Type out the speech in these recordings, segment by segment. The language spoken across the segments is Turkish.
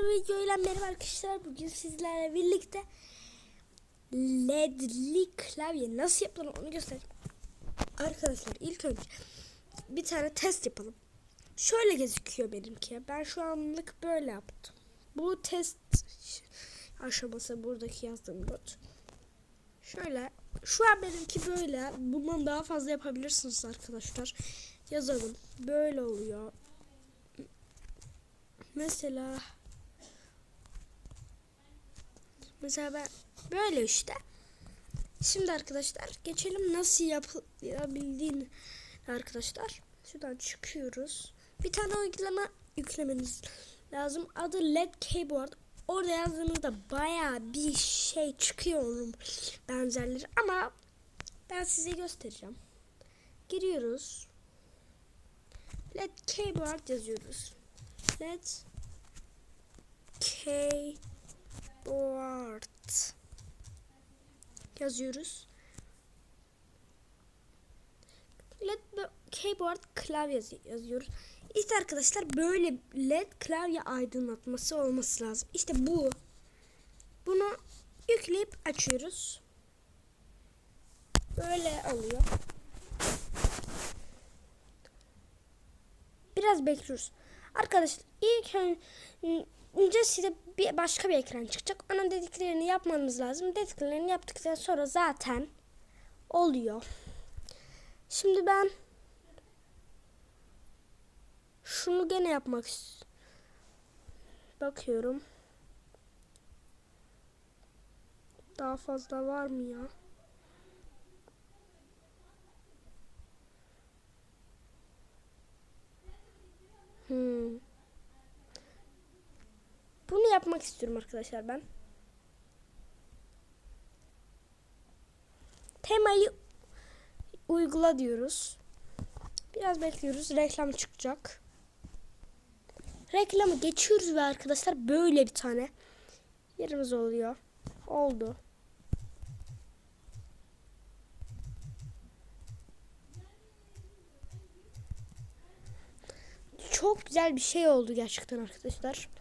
bir videoyla merhaba arkadaşlar. Bugün sizlerle birlikte ledli klavye nasıl yapılır onu göstereceğim. Arkadaşlar ilk önce bir tane test yapalım. Şöyle gözüküyor benimki. Ben şu anlık böyle yaptım. Bu test aşaması buradaki yazdığım not. Şöyle şu an benimki böyle. Bundan daha fazla yapabilirsiniz arkadaşlar. Yazalım. Böyle oluyor. Mesela mesela ben böyle işte. Şimdi arkadaşlar geçelim nasıl yapılabildiğini arkadaşlar. Şuradan çıkıyoruz. Bir tane uygulama yüklemeniz lazım. Adı LED Keyboard. Orada yazdığınızda baya bir şey çıkıyor onun benzerleri ama ben size göstereceğim. Giriyoruz. LED Keyboard yazıyoruz. LED Keyboard yazıyoruz. LED Keyboard klavye yazıyoruz. İşte arkadaşlar böyle LED klavye aydınlatması olması lazım. İşte bu. Bunu yükleyip açıyoruz. Böyle oluyor. Biraz bekliyoruz. Arkadaşlar ilk önce size bir başka bir ekran çıkacak. Onun dediklerini yapmanız lazım. Dediklerini yaptıktan sonra zaten oluyor. Şimdi ben şunu gene yapmak bakıyorum. Daha fazla var mı ya? Hmm. Bunu yapmak istiyorum arkadaşlar ben. Temayı uygula diyoruz. Biraz bekliyoruz. Reklam çıkacak. Reklamı geçiyoruz ve arkadaşlar böyle bir tane yerimiz oluyor. Oldu. Çok güzel bir şey oldu gerçekten arkadaşlar.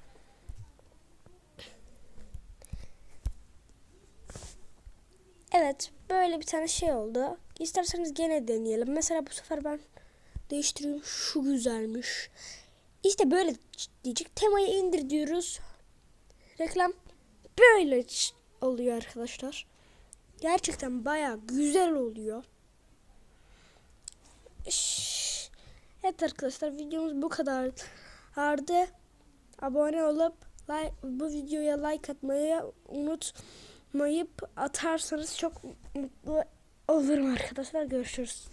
Evet böyle bir tane şey oldu. İsterseniz gene deneyelim. Mesela bu sefer ben değiştireyim. Şu güzelmiş. İşte böyle diyecek. Temayı indir diyoruz. Reklam böyle oluyor arkadaşlar. Gerçekten baya güzel oluyor. Evet arkadaşlar videomuz bu kadar. Ardı abone olup like, bu videoya like atmayı unutmayıp atarsanız çok mutlu olurum arkadaşlar. Görüşürüz.